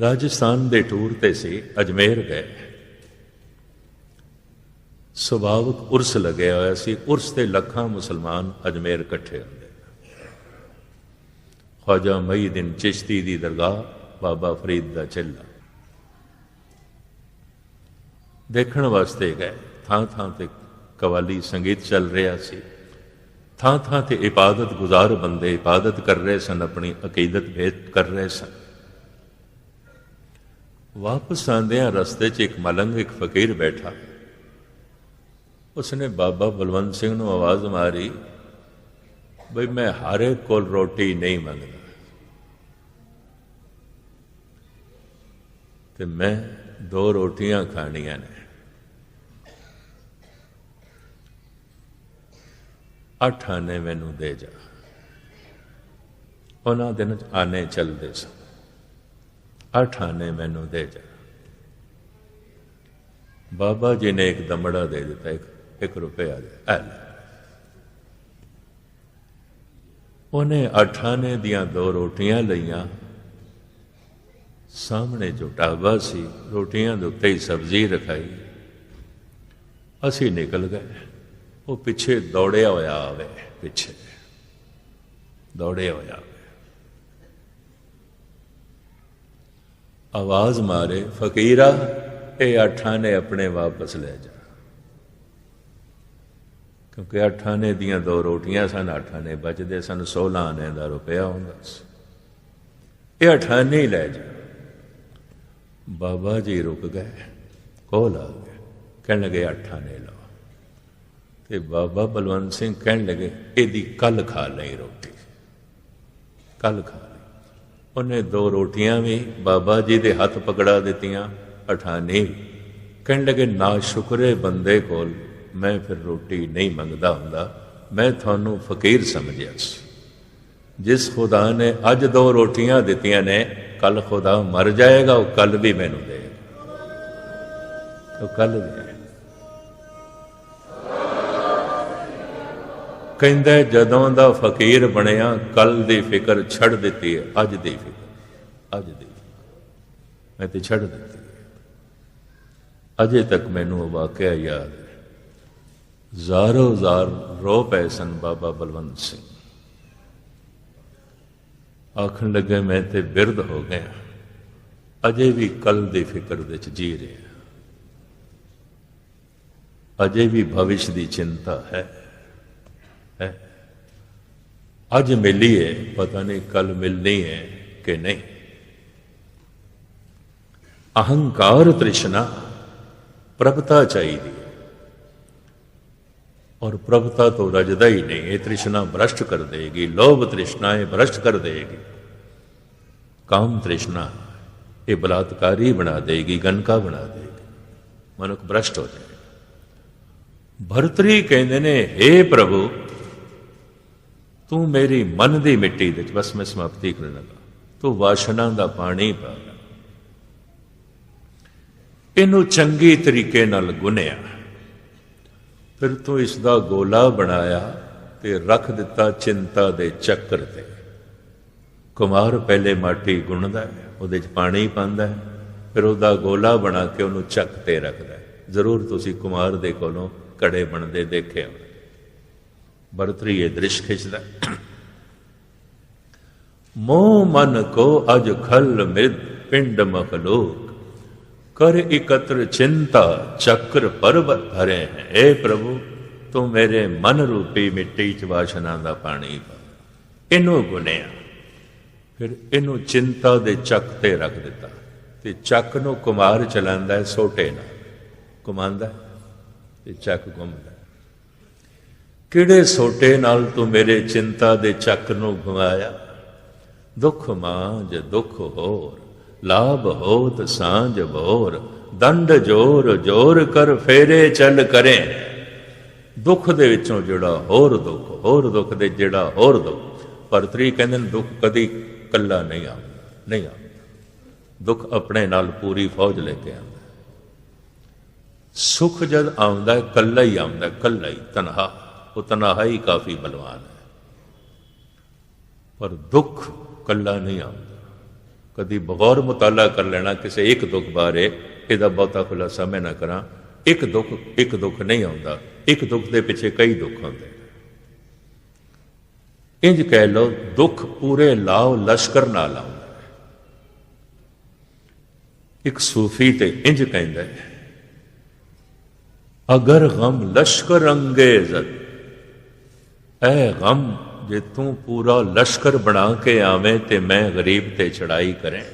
ਰਾਜਸਥਾਨ ਦੇ ਟੂਰ ਤੇ ਸੀ, ਅਜਮੇਰ ਗਏ। ਸੁਭਾਵਕ ਉਰਸ ਲੱਗਿਆ ਹੋਇਆ ਸੀ, ਉਰਸ ਤੇ ਲੱਖਾਂ ਮੁਸਲਮਾਨ ਅਜਮੇਰ ਇਕੱਠੇ ਹੁੰਦੇ। ਖਵਾਜਾ ਮਈਦੀਨ ਚਿਸ਼ਤੀ ਦੀ ਦਰਗਾਹ, ਬਾਬਾ ਫਰੀਦ ਦਾ ਚਿੱਲਾ। ਦੇਖਣ ਵਾਸਤੇ ਗਏ ਥਾਂ ਥਾਂ ਤੇ ਕਵਾਲੀ ਸੰਗੀਤ ਚੱਲ ਰਿਹਾ ਸੀ। ਥਾਂ ਥਾਂ ਤੇ ਇਬਾਦਤ ਗੁਜ਼ਾਰ ਬੰਦੇ ਇਬਾਦਤ ਕਰ ਰਹੇ ਸਨ, ਆਪਣੀ ਅਕੀਦਤ ਭੇਟ ਕਰ ਰਹੇ ਸਨ। ਵਾਪਸ ਆਂਦਿਆਂ ਰਸਤੇ 'ਚ ਇੱਕ ਮਲੰਗ, ਇੱਕ ਫਕੀਰ ਬੈਠਾ। ਉਸਨੇ ਬਾਬਾ ਬਲਵੰਤ ਸਿੰਘ ਨੂੰ ਆਵਾਜ਼ ਮਾਰੀ, ਬਈ ਮੈਂ ਹਰ ਕੋਲ ਰੋਟੀ ਨਹੀਂ ਮੰਗਦਾ। ਤੇ ਮੈਂ ਦੋ ਰੋਟੀਆਂ ਖਾਣੀਆਂ ਨੇ। ਅੱਠ ਆਨੇ ਮੈਨੂੰ ਦੇ ਜਾ। ਉਹਨਾਂ ਦਿਨ 'ਚ ਆਨੇ ਚੱਲਦੇ ਸਨ। ਅੱਠ ਆਨੇ ਮੈਨੂੰ ਦੇ ਜਾ। ਬਾਬਾ ਜੀ ਨੇ ਇੱਕ ਦਮੜਾ ਦੇ ਦਿੱਤਾ, ਇੱਕ ਇੱਕ ਰੁਪਿਆ ਦੇ ਲੈ। ਉਹਨੇ ਅਠਾਨੇ ਦੀਆਂ ਦੋ ਰੋਟੀਆਂ ਲਈਆਂ। ਸਾਹਮਣੇ ਜੋ ਢਾਬਾ ਸੀ, ਰੋਟੀਆਂ ਦੇ ਉੱਤੇ ਹੀ ਸਬਜ਼ੀ ਰਖਾਈ। ਅਸੀਂ ਨਿਕਲ ਗਏ। ਉਹ ਪਿੱਛੇ ਦੌੜਿਆ ਹੋਇਆ ਆਵੇ, ਪਿੱਛੇ। ਦੌੜਿਆ ਹੋਇਆ। ਆਵਾਜ਼ ਮਾਰੇ, ਫਕੀਰਾ, ਇਹ ਅੱਠਾਂ ਨੇ ਆਪਣੇ ਵਾਪਸ ਲੈ ਜਾ। ਕਿਉਂਕਿ ਅੱਠਾਂ ਨੇ ਦੀਆਂ ਦੋ ਰੋਟੀਆਂ ਸਨ ਅਠਾਨੇ ਬਚਦੇ ਸਨ 16 ਆਨੇ ਦਾ ਰੁਪਇਆ ਹੁੰਦਾ ਸੀ। ਇਹ ਅਠਾਨੇ ਹੀ ਲੈ ਜਾ। ਬਾਬਾ ਜੀ ਰੁਕ ਗਏ, ਕੋਲ ਆ ਗਏ, ਕਹਿਣ ਲੱਗੇ ਅਠਾਨੇ ਲਓ। ਤੇ ਬਾਬਾ ਬਲਵੰਤ ਸਿੰਘ ਕਹਿਣ ਲੱਗੇ, ਇਹਦੀ ਕੱਲ ਖਾ ਲਈ ਰੋਟੀ ਕੱਲ ਖਾ ਲਈ। ਉਹਨੇ ਦੋ ਰੋਟੀਆਂ ਵੀ ਬਾਬਾ ਜੀ ਦੇ ਹੱਥ ਪਕੜਾ ਦਿੱਤੀਆਂ ਅਠਾਨੀ ਕਹਿਣ ਲੱਗੇ, ਨਾ ਸ਼ੁਕਰੇ ਬੰਦੇ ਕੋਲ ਮੈਂ ਫਿਰ ਰੋਟੀ ਨਹੀਂ ਮੰਗਦਾ ਹੁੰਦਾ, ਮੈਂ ਤੁਹਾਨੂੰ ਫਕੀਰ ਸਮਝਿਆ ਸੀ। ਜਿਸ ਖੁਦਾ ਨੇ ਅੱਜ ਦੋ ਰੋਟੀਆਂ ਦਿੱਤੀਆਂ ਨੇ ਕੱਲ ਖੁਦਾ ਮਰ ਜਾਏਗਾ, ਉਹ ਕੱਲ ਵੀ ਮੈਨੂੰ ਦੇਗਾ ਉਹ ਕੱਲ ਵੀ ਕਹਿੰਦਾ ਜਦੋਂ ਦਾ ਫਕੀਰ ਬਣਿਆ ਕੱਲ ਦੀ ਫਿਕਰ ਛੱਡ ਦਿੱਤੀ ਹੈ, ਅੱਜ ਦੀ ਫਿਕਰ, ਅੱਜ ਦੀ ਮੈਂ ਤੇ ਛੱਡ ਦਿੱਤੀ ਅਜੇ ਤੱਕ ਮੈਨੂੰ ਉਹ ਵਾਕਿਆ ਯਾਦ ਹੈ। ਜ਼ਾਰੋ ਜ਼ਾਰ ਰੋ ਪਏ ਸਨ ਬਾਬਾ ਬਲਵੰਤ ਸਿੰਘ। ਆਖਣ ਲੱਗੇ, ਮੈਂ ਤੇ ਬਿਰਧ ਹੋ ਗਿਆ। ਅਜੇ ਵੀ ਕੱਲ ਦੀ ਫਿਕਰ ਵਿੱਚ ਜੀ ਰਿਹਾ। ਅਜੇ ਵੀ ਭਵਿਸ਼ ਦੀ ਚਿੰਤਾ ਹੈ। ਹੈ ਅੱਜ ਮਿਲੀ ਹੈ ਪਤਾ ਨਹੀਂ ਕੱਲ ਮਿਲਣੀ ਹੈ ਕਿ ਨਹੀਂ ਅਹੰਕਾਰ ਤ੍ਰਿਸ਼ਨਾ ਪ੍ਰਭਤਾ ਚਾਹੀਦੀ ਹੈ ਔਰ ਪ੍ਰਭਤਾ ਤੋਂ ਰਜਦਾ ਹੀ ਨਹੀਂ ਇਹ ਤ੍ਰਿਸ਼ਨਾ ਭ੍ਰਸ਼ਟ ਕਰ ਦੇਗੀ ਲੋਭ ਤ੍ਰਿਸ਼ਨਾ ਇਹ ਭ੍ਰਸ਼ਟ ਕਰ ਦੇਗੀ ਕਾਮ ਤ੍ਰਿਸ਼ਨਾ ਇਹ ਬਲਾਤਕਾਰੀ ਬਣਾ ਦੇਗੀ ਗਨਕਾ ਬਣਾ ਦੇਗੀ ਮਨੁੱਖ ਭ੍ਰਸ਼ਟ ਹੋ ਜਾਏਗਾ ਭਰਤਰੀ ਕਹਿੰਦੇ ਨੇ हे ਪ੍ਰਭੂ ਤੂੰ ਮੇਰੀ ਮਨ ਦੀ ਮਿੱਟੀ ਵਿੱਚ ਬਸ ਮੈਂ ਸਮਾਪਤੀ ਕਰਨ ਲੱਗਾ। ਤੂੰ ਵਾਸ਼ਨਾ ਦਾ ਪਾਣੀ ਪਾ ਇਹਨੂੰ ਚੰਗੀ ਤਰੀਕੇ ਨਾਲ ਗੁੰਨਿਆ। ਫਿਰ ਤੂੰ ਇਸ ਦਾ ਗੋਲਾ ਬਣਾਇਆ ਤੇ ਰੱਖ ਦਿੱਤਾ ਚਿੰਤਾ ਦੇ ਚੱਕਰ ਤੇ। ਕੁਮਾਰ ਪਹਿਲੇ ਮਾਟੀ ਗੁੰਨਦਾ ਹੈ, ਉਹਦੇ 'ਚ ਪਾਣੀ ਪਾਉਂਦਾ ਹੈ, ਫਿਰ ਉਹਦਾ ਗੋਲਾ ਬਣਾ ਕੇ ਉਹਨੂੰ ਚੱਕ ਤੇ ਰੱਖਦਾ ਜ਼ਰੂਰ ਤੁਸੀਂ ਕੁਮਾਰ ਦੇ ਕੋਲੋਂ ਕੜੇ ਬਣਦੇ ਦੇਖੇ ਹੋ ਬਰਤਰੀ ਇਹ ਦ੍ਰਿਸ਼ ਖਿੱਚਦਾ। ਮੋਹ ਮਨ ਕੋ ਅਜ ਖਲ ਮਿਦ ਪਿੰਡ ਮਖਲੂਕ ਕਰ ਇਕਤਰ ਚਿੰਤਾ, ਚੱਕਰ ਪਰਬਤ ਭਰੇ ਹੈ। ਏ ਪ੍ਰਭੂ, ਤੂੰ ਮੇਰੇ ਮਨ ਰੂਪੀ ਮਿੱਟੀ ਚ ਵਾਸ਼ਨਾ ਦਾ ਪਾਣੀ ਪਾ। ਇਹਨੂੰ ਗੁਨਿਆ। ਫਿਰ ਇਹਨੂੰ ਚਿੰਤਾ ਦੇ ਚੱਕ ਤੇ ਰੱਖ ਦਿੱਤਾ। ਤੇ ਚੱਕ ਨੂੰ ਕੁਮਾਰ ਚਲਾਉਂਦਾ ਹੈ ਸੋਟੇ ਨਾਲ। ਘੁਮਾਉਂਦਾ ਤੇ ਚੱਕ ਘੁੰਮਦਾ ਕਿਹੜੇ ਸੋਟੇ ਨਾਲ ਤੂੰ ਮੇਰੇ ਚਿੰਤਾ ਦੇ ਚੱਕ ਨੂੰ ਘੁਮਾਇਆ ਦੁੱਖ ਮਾਂਜ, ਦੁੱਖ ਹੋਰ, ਲਾਭ ਹੋਤ ਸਾਂਝ ਭੋਰ, ਦੰਡ ਜੋਰ ਜੋਰ ਕਰ ਫੇਰੇ ਚੱਲ ਕਰੇ। ਦੁੱਖ ਦੇ ਵਿੱਚੋਂ ਜਿਹੜਾ ਹੋਰ ਦੁੱਖ ਹੋਰ ਦੁੱਖ ਦੇ ਜਿਹੜਾ ਹੋਰ ਦੁੱਖ। ਪਰਤਰੀ ਕਹਿੰਦੇ ਨੇ, ਦੁੱਖ ਕਦੀ ਕੱਲਾ ਨਹੀਂ ਆਉਂਦਾ ਨਹੀਂ ਆਉਂਦਾ। ਦੁੱਖ ਆਪਣੇ ਨਾਲ ਪੂਰੀ ਫੌਜ ਲੈ ਕੇ ਆਉਂਦਾ। ਸੁਖ ਜਦ ਆਉਂਦਾ, ਕੱਲਾ ਹੀ ਆਉਂਦਾ, ਕੱਲਾ ਹੀ ਤਨਹਾ। ਉਹ ਤਨਹਾ ਹੀ ਕਾਫੀ ਬਲਵਾਨ ਹੈ। ਪਰ ਦੁੱਖ ਕੱਲਾ ਨਹੀਂ ਆਉਂਦਾ। ਕਦੀ ਬਗੌਰ ਮੁਤਾਲਾ ਕਰ ਲੈਣਾ, ਕਿਸੇ ਇੱਕ ਦੁੱਖ ਬਾਰੇ ਇਹਦਾ ਬਹੁਤਾ ਖੁਲਾਸਾ ਮੈਂ ਨਾ ਕਰਾਂ। ਇੱਕ ਦੁੱਖ ਇੱਕ ਦੁੱਖ ਨਹੀਂ ਆਉਂਦਾ। ਇੱਕ ਦੁੱਖ ਦੇ ਪਿੱਛੇ ਕਈ ਦੁੱਖ ਹੁੰਦੇ ਨੇ। ਇੰਜ ਕਹਿ ਲਓ, ਦੁੱਖ ਪੂਰੇ ਲਾਓ ਲਸ਼ਕਰ ਨਾਲ ਆਉਂਦਾ ਇੱਕ ਸੂਫੀ ਤੇ ਇੰਜ ਕਹਿੰਦਾ ਹੈ, ਅਗਰ ਗਮ ਲਸ਼ਕਰ ਅੰਗੇਜ਼ਤ ਐ ਗਮ, ਜੇ ਤੂੰ ਪੂਰਾ ਲਸ਼ਕਰ ਬਣਾ ਕੇ ਆਵੇਂ ਤੇ ਮੈਂ ਗਰੀਬ ਤੇ ਚੜਾਈ ਕਰੇ।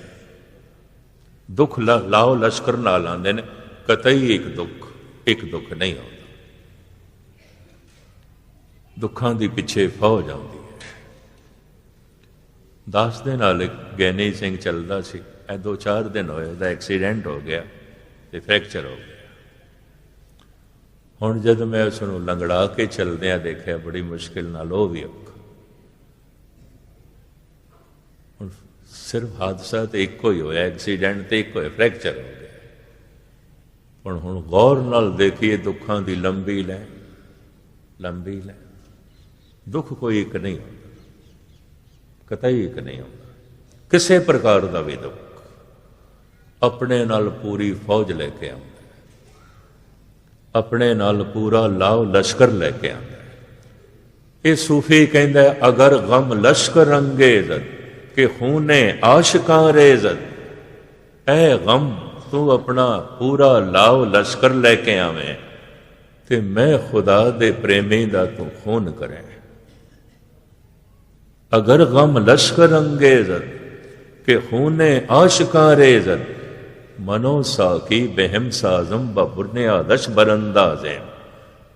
ਦੁੱਖ ਲਾ- ਲਾਓ ਲਸ਼ਕਰ ਨਾਲ ਆਉਂਦੇ ਨੇ, ਕਤਈ ਇੱਕ ਦੁੱਖ ਇੱਕ ਦੁੱਖ ਨਹੀਂ ਆਉਂਦਾ। ਦੁੱਖਾਂ ਦੀ ਪਿੱਛੇ ਫੌਜ ਆਉਂਦੀ ਹੈ। ਦਸ ਦੇ ਨਾਲ ਇੱਕ ਗੈਨੀ ਸਿੰਘ ਚੱਲਦਾ ਸੀ, ਇਹ ਦੋ ਚਾਰ ਦਿਨ ਹੋਏ, ਉਹਦਾ ਐਕਸੀਡੈਂਟ ਹੋ ਗਿਆ ਤੇ ਫ੍ਰੈਕਚਰ ਹੋ ਗਿਆ। ਹੁਣ ਜਦ ਮੈਂ ਉਸ ਨੂੰ ਲੰਗੜਾ ਕੇ ਚੱਲਦਿਆਂ ਦੇਖਿਆ, ਬੜੀ ਮੁਸ਼ਕਿਲ ਨਾਲ ਉਹ ਵੀ ਅੱਖ ਹੁਣ ਸਿਰਫ ਹਾਦਸਾ ਤੇ ਇੱਕੋ ਹੀ ਹੋਇਆ, ਐਕਸੀਡੈਂਟ ਤੇ ਇੱਕੋ ਹੀ, ਫ੍ਰੈਕਚਰ ਹੋ ਗਿਆ। ਹੁਣ ਹੁਣ ਗੌਰ ਨਾਲ ਦੇਖੀਏ, ਦੁੱਖਾਂ ਦੀ ਲੰਬੀ ਲੈ ਲੰਬੀ ਲੈ। ਦੁੱਖ ਕੋਈ ਇੱਕ ਨਹੀਂ ਹੁੰਦਾ, ਕਤਈ ਇੱਕ ਨਹੀਂ ਹੁੰਦਾ। ਕਿਸੇ ਪ੍ਰਕਾਰ ਦਾ ਵੀ ਦੁੱਖ। ਆਪਣੇ ਨਾਲ ਪੂਰੀ ਫੌਜ ਲੈ ਕੇ ਆਉਂਦਾ। ਆਪਣੇ ਨਾਲ ਪੂਰਾ ਲਾਵ ਲਸ਼ਕਰ ਲੈ ਕੇ ਆਉਂਦਾ ਇਹ ਸੂਫੀ ਕਹਿੰਦਾ ਅਗਰ ਗਮ ਲਸ਼ਕਰ ਅੰਗੇਜ਼ਤ ਕਿ ਖੂਨੇ ਆਸ਼ਕਾਂ ਰੇਜ਼ਤ ਐ ਗਮ ਤੂੰ ਆਪਣਾ ਪੂਰਾ ਲਾਵ ਲਸ਼ਕਰ ਲੈ ਕੇ ਆਵੇਂ, ਤੇ ਮੈਂ ਖੁਦਾ ਦੇ ਪ੍ਰੇਮੀ ਦਾ ਤੂੰ ਖੂਨ ਕਰੇ। ਅਗਰ ਗਮ ਲਸ਼ਕਰ ਅੰਗੇਜ਼ਤ ਕਿ ਖੂਨੇ ਆਸ਼ਕਾਂ ਰੇਜ਼ਤ ਮਨੋ ਸਾਕੀ ਬਹਿਮ ਸਾਜ਼ਮ ਬੁਰਨਿਆ ਦਸ਼ ਬਰੰਦਾਜ਼ੇ।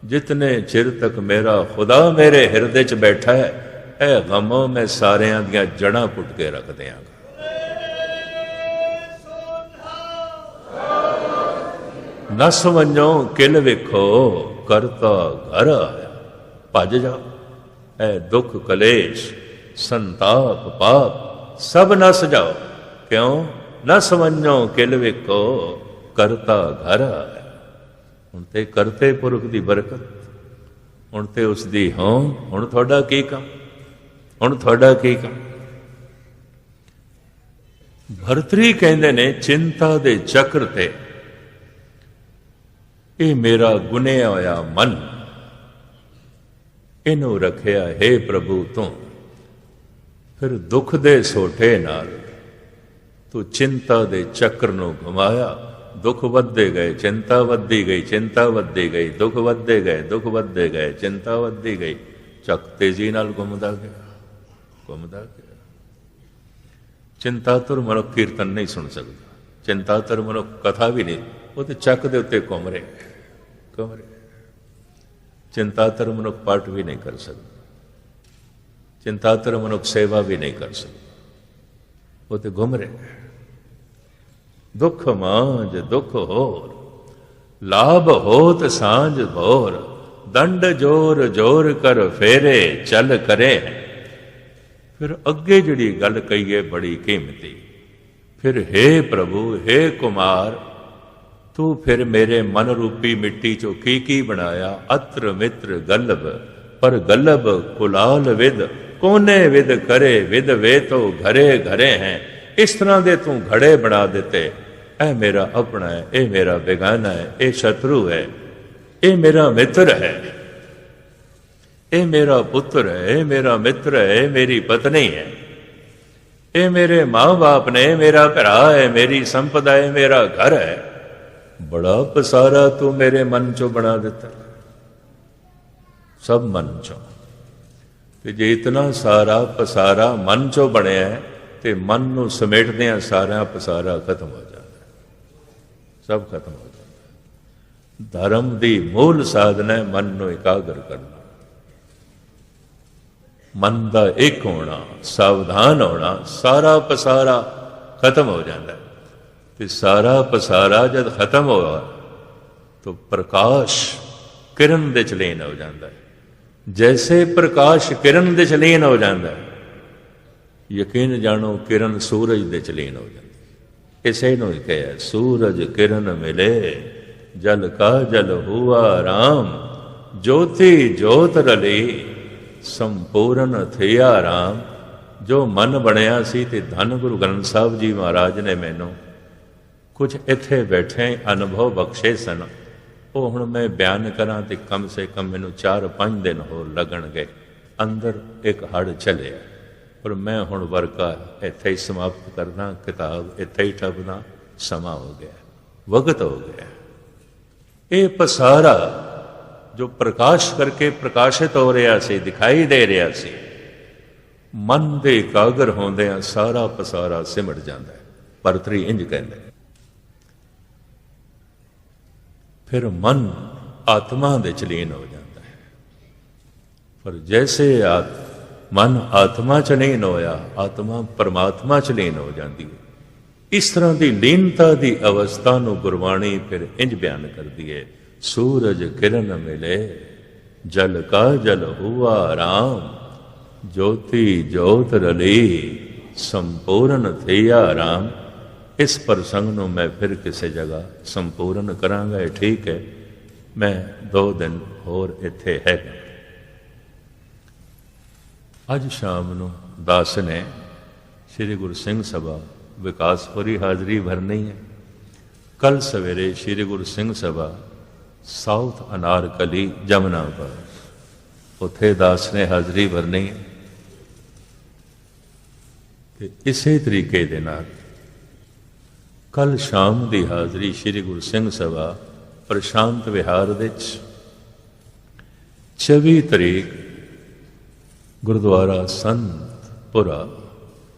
ਜਿਤਨੇ ਚਿਰ ਤੱਕ ਮੇਰਾ ਖੁਦਾ ਮੇਰੇ ਹਿਰਦੇ 'ਚ ਬੈਠਾ ਹੈ, ਇਹ ਗਮੋਂ ਮੈਂ ਸਾਰਿਆਂ ਦੀਆਂ ਜੜਾਂ ਪੁੱਟ ਕੇ ਰੱਖ ਦਿਆਂਗਾ। ਨਸ ਵੰਜੋ ਕਿਲ ਵੇਖੋ, ਕਰਤਾ ਘਰ ਆਇਆ। ਭੱਜ ਜਾ, ਐ ਦੁੱਖ ਕਲੇਸ਼, ਸੰਤਾਪ ਪਾਪ, ਸਭ ਨਸ ਜਾਓ। ਕਿਉਂ? ਨਸ ਵੰਜੋ ਕਿਲ ਵੇਖੋ, ਕਰਤਾ ਘਰ ਹੁਣ ਤੇ ਕਰਤੇ ਪੁਰਖ ਦੀ ਬਰਕਤ, ਹੁਣ ਤੇ ਉਸ ਦੀ ਹਾਂ, ਹੁਣ ਤੁਹਾਡਾ ਕੀ ਕੰਮ? ਹੁਣ ਤੁਹਾਡਾ ਕੀ ਕੰਮ? ਭਰਤਰੀ ਕਹਿੰਦੇ ਨੇ, ਚਿੰਤਾ ਦੇ ਚੱਕਰ ਤੇ ਇਹ ਮੇਰਾ ਗੁਨਿਆ ਹੋਇਆ ਮਨ, ਇਹਨੂੰ ਰੱਖਿਆ ਹੈ ਪ੍ਰਭੂ ਤੂੰ। ਫਿਰ ਦੁੱਖ ਦੇ ਸੋਟੇ ਨਾਲ ਤੂੰ ਚਿੰਤਾ ਦੇ ਚੱਕਰ ਨੂੰ ਘੁਮਾਇਆ ਦੁੱਖ ਵੱਧਦੇ ਗਏ ਚਿੰਤਾ ਵੱਧਦੀ ਗਈ ਚਿੰਤਾ ਵੱਧਦੀ ਗਈ ਦੁੱਖ ਵੱਧਦੇ ਗਏ ਦੁੱਖ ਵੱਧਦੇ ਗਏ ਚਿੰਤਾ ਵੱਧਦੀ ਗਈ ਚੱਕ ਤੇਜ਼ੀ ਨਾਲ ਘੁੰਮਦਾ ਗਿਆ ਘੁੰਮਦਾ ਗਿਆ ਚਿੰਤਾ ਤੁਰ ਮਨੁੱਖ ਕੀਰਤਨ ਨਹੀਂ ਸੁਣ ਸਕਦਾ ਚਿੰਤਾ ਤੁਰ ਮਨੁੱਖ ਕਥਾ ਵੀ ਨਹੀਂ ਉਹ ਤੇ ਚੱਕ ਦੇ ਉੱਤੇ ਘੁੰਮ ਰਿਹਾ ਘੁੰਮ ਰਿਹਾ ਚਿੰਤਾਤੁਰ ਮਨੁੱਖ ਪਾਠ ਵੀ ਨਹੀਂ ਕਰ ਸਕਦਾ ਚਿੰਤਾਤੁਰ ਮਨੁੱਖ ਸੇਵਾ ਵੀ ਨਹੀਂ ਕਰ ਸਕਦਾ ਉਹ ਤੇ ਘੁੰਮ ਰਿਹਾ। ਦੁੱਖ ਮਾਂਜ, ਦੁੱਖ ਹੋਰ। ਲਾਭ ਹੋਤ ਸਾਂਝ ਭੋਰ। ਦੰਡ ਜੋਰ ਜੋਰ ਕਰ ਫੇਰੇ, ਚੱਲ ਕਰੇ। ਫਿਰ ਅੱਗੇ ਜਿਹੜੀ ਗੱਲ ਕਹੀਏ ਬੜੀ ਕੀਮਤੀ। ਫਿਰ हे ਪ੍ਰਭੂ हे ਕੁਮਾਰ, ਤੂੰ ਫਿਰ ਮੇਰੇ ਮਨ ਰੂਪੀ ਮਿੱਟੀ ਚੋਂ ਕੀ ਕੀ ਬਣਾਇਆ? ਅਤਰ ਮਿੱਤਰ ਗਲਬ, ਪਰ ਗਲਬ ਕੁਲਾਲ ਵਿਦ। ਕੋਨੇ ਵਿਦ ਕਰੇ ਵਿਦ ਵੇ ਤੋ ਘਰੇ ਘਰੇ ਹੈ ਇਸ ਤਰ੍ਹਾਂ ਦੇ ਤੂੰ ਘੜੇ ਬਣਾ ਦਿੱਤੇ ਇਹ ਮੇਰਾ ਆਪਣਾ ਹੈ ਇਹ ਮੇਰਾ ਬੇਗਾਨਾ ਹੈ ਇਹ ਸ਼ਤਰੂ ਹੈ ਇਹ ਮੇਰਾ ਮਿੱਤਰ ਹੈ ਇਹ ਮੇਰਾ ਪੁੱਤਰ ਹੈ ਇਹ ਮੇਰਾ ਮਿੱਤਰ ਹੈ ਇਹ ਮੇਰੀ ਪਤਨੀ ਹੈ ਇਹ ਮੇਰੇ ਮਾਂ-ਬਾਪ ਨੇ ਮੇਰਾ ਭਰਾ ਹੈ ਮੇਰੀ ਸੰਪਦਾ ਹੈ ਮੇਰਾ ਘਰ ਹੈ ਬੜਾ ਪਸਾਰਾ ਤੂੰ ਮੇਰੇ ਮਨ ਚੋਂ ਬਣਾ ਦਿੱਤਾ ਸਭ ਮਨ ਚੋਂ ਤੇ ਜੇ ਇਤਨਾ ਸਾਰਾ ਪਸਾਰਾ ਮਨ ਚੋਂ ਬਣਿਆ ਹੈ, ਤੇ ਮਨ ਨੂੰ ਸਮੇਟਦਿਆਂ ਸਾਰਾ ਪਸਾਰਾ ਖਤਮ ਹੋ ਜਾਂਦਾ ਸਭ ਖਤਮ ਹੋ ਜਾਂਦਾ ਧਰਮ ਦੀ ਮੂਲ ਸਾਧਨਾ ਹੈ ਮਨ ਨੂੰ ਇਕਾਗਰ ਕਰਨਾ। ਮਨ ਦਾ ਇੱਕ ਹੋਣਾ, ਸਾਵਧਾਨ ਹੋਣਾ, ਸਾਰਾ ਪਸਾਰਾ ਖਤਮ ਹੋ ਜਾਂਦਾ ਹੈ। ਤੇ ਸਾਰਾ ਪਸਾਰਾ ਜਦ ਖਤਮ ਹੋਇਆ, ਤਾਂ ਪ੍ਰਕਾਸ਼ ਕਿਰਨ ਦੇ ਚ ਹੋ ਜਾਂਦਾ ਹੈ। ਜੈਸੇ ਪ੍ਰਕਾਸ਼ ਕਿਰਨ ਦੇ ਚਲੀਨ ਹੋ ਜਾਂਦਾ ਯਕੀਨ ਜਾਣੋ ਕਿਰਨ ਸੂਰਜ ਦੇ ਚਲੀਨ ਹੋ ਜਾਂਦੀ ਹੈ। ਇਸੇ ਨੂੰ ਹੀ ਕਿਹਾ ਸੂਰਜ ਕਿਰਨ ਮਿਲੇ ਜਲ ਕਾ ਜਲ ਹੁਆ ਰਾਮ ਜੋਤੀ ਜੋਤ ਰਲੀ ਸੰਪੂਰਨ ਥਿਆ ਰਾਮ ਜੋ ਮਨ ਬਣਿਆ ਸੀ ਤੇ ਧੰਨ ਗੁਰੂ ਗ੍ਰੰਥ ਸਾਹਿਬ ਜੀ ਮਹਾਰਾਜ ਨੇ ਮੈਨੂੰ ਕੁਝ ਇੱਥੇ ਬੈਠੇ ਅਨੁਭਵ ਬਖਸ਼ੇ ਸਨ ਉਹ ਹੁਣ ਮੈਂ ਬਿਆਨ ਕਰਾਂ ਤੇ ਕਮ ਸੇ ਕਮ ਮੈਨੂੰ 4-5 ਦਿਨ ਹੋਰ ਲੱਗਣਗੇ। ਅੰਦਰ ਇੱਕ ਹੜ ਚਲੇ। ਪਰ ਮੈਂ ਹੁਣ ਵਰਕਾ ਇੱਥੇ ਹੀ ਸਮਾਪਤ ਕਰਨਾ, ਕਿਤਾਬ ਇੱਥੇ ਹੀ ਠੱਪਣਾ ਸਮਾਂ ਹੋ ਗਿਆ, ਵਕਤ ਹੋ ਗਿਆ। ਇਹ ਪਸਾਰਾ ਜੋ ਪ੍ਰਕਾਸ਼ ਕਰਕੇ ਪ੍ਰਕਾਸ਼ਿਤ ਹੋ ਰਿਹਾ ਸੀ, ਦਿਖਾਈ ਦੇ ਰਿਹਾ ਸੀ, ਮਨ ਦੇ ਇਕਾਗਰ ਹੁੰਦਿਆਂ ਸਾਰਾ ਪਸਾਰਾ ਸਿਮਟ ਜਾਂਦਾ ਹੈ। ਪਰਤਰੀ ਇੰਜ ਕਹਿੰਦੇ ਫਿਰ ਮਨ ਆਤਮਾ ਦੇ ਚਲੀਨ ਹੋ ਜਾਂਦਾ ਹੈ। ਪਰ ਜੈਸੇ ਆਤ, ਮਨ ਆਤਮਾ ਚ ਲੀਨ ਹੋਇਆ, ਆਤਮਾ ਪਰਮਾਤਮਾ ਚ ਲੀਨ ਹੋ ਜਾਂਦੀ ਹੈ। ਇਸ ਤਰ੍ਹਾਂ ਦੀ ਲੀਨਤਾ ਦੀ ਅਵਸਥਾ ਨੂੰ ਗੁਰਬਾਣੀ ਫਿਰ ਇੰਜ ਬਿਆਨ ਕਰਦੀ ਹੈ, ਸੂਰਜ ਕਿਰਨ ਮਿਲੇ, ਜਲ ਕਾ ਜਲ ਹੁਆ ਰਾਮ, ਜੋਤੀ ਜੋਤ ਰਲੀ, ਸੰਪੂਰਨ ਥਿਆ ਰਾਮ। ਇਸ ਪ੍ਰਸੰਗ ਨੂੰ ਮੈਂ ਫਿਰ ਕਿਸੇ ਜਗ੍ਹਾ ਸੰਪੂਰਨ ਕਰਾਂਗਾ, ਇਹ ਠੀਕ ਹੈ। ਮੈਂ ਦੋ ਦਿਨ ਹੋਰ ਇੱਥੇ ਹੈ ਅੱਜ ਸ਼ਾਮ ਨੂੰ ਦਾਸ ਨੇ ਸ੍ਰੀ ਗੁਰੂ ਸਿੰਘ ਸਭਾ ਵਿਕਾਸਪੁਰੀ ਹਾਜ਼ਰੀ ਭਰਨੀ ਹੈ। ਕੱਲ ਸਵੇਰੇ ਸ੍ਰੀ ਗੁਰੂ ਸਿੰਘ ਸਭਾ ਸਾਊਥ ਅਨਾਰਕਲੀ ਜਮਨਾ ਪਰ ਉਥੇ ਦਾਸ ਨੇ ਹਾਜ਼ਰੀ ਭਰਨੀ ਹੈ। ਤੇ ਇਸੇ ਤਰੀਕੇ ਦੇ ਨਾਲ ਕੱਲ ਸ਼ਾਮ ਦੀ ਹਾਜ਼ਰੀ ਸ੍ਰੀ ਗੁਰੂ ਸਿੰਘ ਸਭਾ ਪ੍ਰਸ਼ਾਂਤ ਵਿਹਾਰ ਵਿੱਚ। 24 ਤਰੀਕ ਗੁਰਦੁਆਰਾ ਸੰਤਪੁਰਾ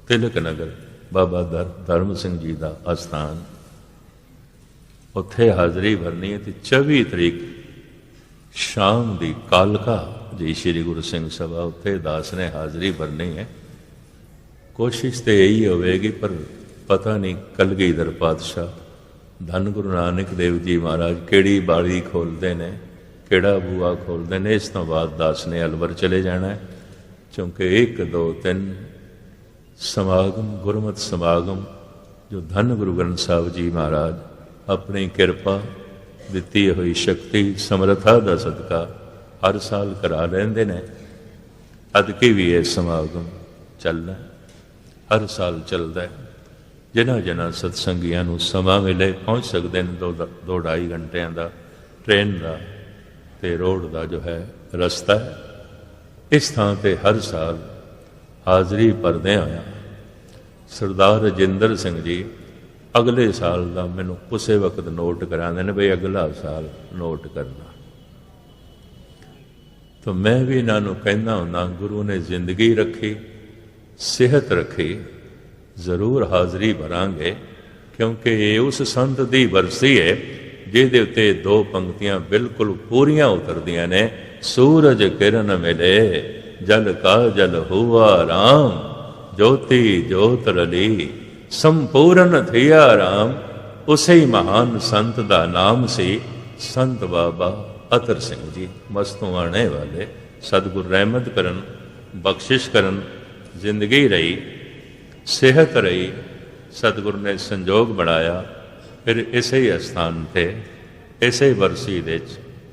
ਤਿਲਕ ਨਗਰ, ਬਾਬਾ ਦਰ, ਧਰਮ ਸਿੰਘ ਜੀ ਦਾ ਅਸਥਾਨ। ਉੱਥੇ ਹਾਜ਼ਰੀ ਭਰਨੀ ਹੈ ਤੇ 24 ਤਰੀਕ ਸ਼ਾਮ ਦੀ ਕਾਲਕਾ ਜੀ ਸ੍ਰੀ ਗੁਰੂ ਸਿੰਘ ਸਭਾ ਉੱਥੇ ਦਾਸ ਨੇ ਹਾਜ਼ਰੀ ਭਰਨੀ ਹੈ। ਕੋਸ਼ਿਸ਼ ਤੇ ਇਹੀ ਹੋਵੇਗੀ, ਪਰ ਪਤਾ ਨਹੀਂ ਕਲਗੀਧਰ ਪਾਤਸ਼ਾਹ। ਧੰਨ ਗੁਰੂ ਨਾਨਕ ਦੇਵ ਜੀ ਮਹਾਰਾਜ, ਕਿਹੜੀ ਬਾੜੀ ਖੋਲਦੇ ਨੇ, ਕਿਹੜਾ ਬੂਆ ਖੋਲਦੇ ਨੇ, ਇਸ ਤੋਂ ਬਾਅਦ ਦਾਸ ਨੇ ਅਲਵਰ ਚਲੇ ਜਾਣਾ ਹੈ। ਕਿਉਂਕਿ 1 2 3 ਸਮਾਗਮ, ਗੁਰਮਤ ਸਮਾਗਮ, ਜੋ ਧੰਨ ਗੁਰੂ ਗ੍ਰੰਥ ਸਾਹਿਬ ਜੀ ਮਹਾਰਾਜ ਆਪਣੀ ਕਿਰਪਾ, ਦਿੱਤੀ ਹੋਈ ਸ਼ਕਤੀ, ਸਮਰੱਥਾ ਦਾ ਸਦਕਾ ਹਰ ਸਾਲ ਕਰਾ ਲੈਂਦੇ ਨੇ। ਅਦਕੇ ਵੀ ਇਹ ਸਮਾਗਮ ਚੱਲਣਾ ਹਰ ਸਾਲ ਚੱਲਦਾ ਹੈ। ਜਿਨ੍ਹਾਂ ਜਿਨ੍ਹਾਂ ਸਤਸੰਗੀਆਂ ਨੂੰ ਸਮਾਂ ਮਿਲੇ, ਪਹੁੰਚ ਸਕਦੇ ਨੇ ਦੋ ਦੋ ਢਾਈ ਘੰਟਿਆਂ ਦਾ ਟ੍ਰੇਨ ਦਾ ਤੇ ਰੋਡ ਦਾ ਜੋ ਹੈ ਰਸਤਾ ਹੈ। ਇਸ ਥਾਂ ਤੇ ਹਰ ਸਾਲ ਹਾਜ਼ਰੀ ਭਰਦੇ ਆਇਆ ਸਰਦਾਰ ਰਜਿੰਦਰ ਸਿੰਘ ਜੀ ਅਗਲੇ ਸਾਲ ਦਾ ਮੈਨੂੰ ਉਸੇ ਵਕਤ ਨੋਟ ਕਰਾਉਂਦੇ ਨੇ ਬਈ ਅਗਲਾ ਸਾਲ ਨੋਟ ਕਰਨਾ। ਤਾਂ ਮੈਂ ਵੀ ਇਹਨਾਂ ਨੂੰ ਕਹਿੰਦਾ ਹੁੰਦਾ, ਗੁਰੂ ਨੇ ਜ਼ਿੰਦਗੀ ਰੱਖੀ, ਸਿਹਤ ਰੱਖੀ ਜ਼ਰੂਰ ਹਾਜ਼ਰੀ ਭਰਾਂਗੇ, ਕਿਉਂਕਿ ਇਹ ਉਸ ਸੰਤ ਦੀ ਵਰਸੀ ਹੈ, ਜਿਹਦੇ ਉੱਤੇ ਦੋ ਪੰਕਤੀਆਂ ਬਿਲਕੁਲ ਪੂਰੀਆਂ ਉਤਰਦੀਆਂ ਨੇ, ਸੂਰਜ ਕਿਰਨ ਮਿਲੇ, ਜਲ ਕਾ ਜਲ ਹੁਆ ਰਾਮ, ਜੋਤੀ ਜੋਤ ਰਲੀ, ਸੰਪੂਰਨ ਥਿਆ ਰਾਮ, ਉਸੇ ਹੀ ਮਹਾਨ ਸੰਤ ਦਾ ਨਾਮ ਸੀ ਸੰਤ ਬਾਬਾ ਅਤਰ ਸਿੰਘ ਜੀ, ਮਸਤੋਂ ਆਣੇ ਵਾਲੇ, ਸਤਿਗੁਰ ਰਹਿਮਤ ਕਰਨ, ਬਖਸ਼ਿਸ਼ ਕਰਨ, ਜ਼ਿੰਦਗੀ ਰਹੀ। ਸਿਹਤ ਰਹੀ, ਸਤਿਗੁਰ ਨੇ ਸੰਜੋਗ ਬਣਾਇਆ, ਫਿਰ ਇਸੇ ਹੀ ਅਸਥਾਨ ਤੇ, ਇਸੇ ਵਰਸੀ ਵਿੱਚ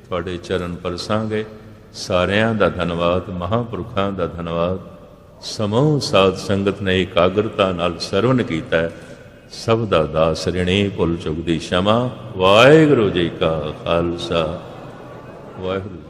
ਤੁਹਾਡੇ ਚਰਨ ਪਰਸਾਂਗੇ। ਸਾਰਿਆਂ ਦਾ ਧੰਨਵਾਦ, ਮਹਾਂਪੁਰਖਾਂ ਦਾ ਧੰਨਵਾਦ। ਸਮੂਹ ਸਾਧ ਸੰਗਤ ਨੇ ਇਕਾਗਰਤਾ ਨਾਲ ਸਰਵਨ ਕੀਤਾ ਸਭ ਦਾ ਦਾਸ ਰਿਣੀ ਭੁੱਲ ਚੁਗਦੀ ਦੀ ਸ਼ਮਾ। ਵਾਹਿਗੁਰੂ ਜੀ ਕਾ ਖਾਲਸਾ। ਵਾਹਿਗੁਰੂ